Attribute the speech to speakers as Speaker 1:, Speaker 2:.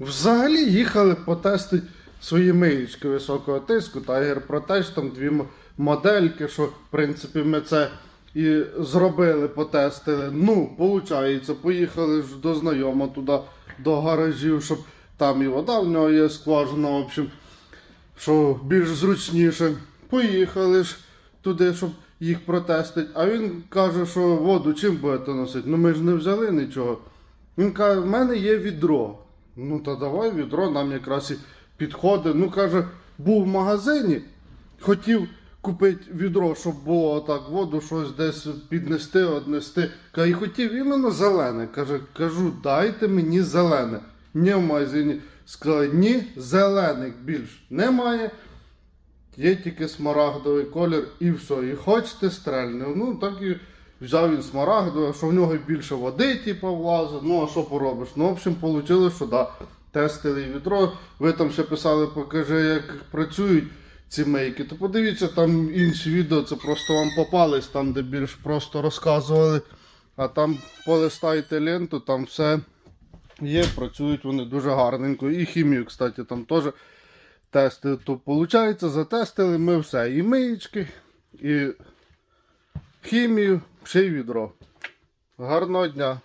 Speaker 1: Взагалі їхали потестити свої миючки високого тиску, Tiger Protect, там дві модельки, що в принципі ми це і зробили, потестили. Ну, виходить, поїхали ж до знайома туди, до гаражів, щоб там і вода в нього є скважина, в общем, що більш зручніше. Поїхали ж туди, щоб їх протестити. А він каже, що воду чим будете носити? Ну ми ж не взяли нічого. Він каже, в мене є відро. Ну то давай відро, нам якраз і підходить. Ну каже, був в магазині, хотів купити відро, щоб було так воду, щось десь піднести, однести. Каже, і хотів іменно зелене. Каже, кажу, дайте мені зелене. Ні в магазині. Сказали, ні, зелених більш немає. Є тільки смарагдовий колір і все. І хочете стрельне. Ну так і взяв він смарагдовий, що в нього більше води, типу, влазить. Ну а що поробиш? Ну, в общем, вийшло, що да, тестили відро. Ви там ще писали, покажи, як працюють ці мейки. То подивіться, там інші відео, це просто вам попались, там, де більш просто розказували. А там полистайте ленту, там все є, працюють вони дуже гарненько. І хімію, кстати, там теж тести. То виходить, затестили ми все. І миєчки, і хімію, й відро. Гарного дня!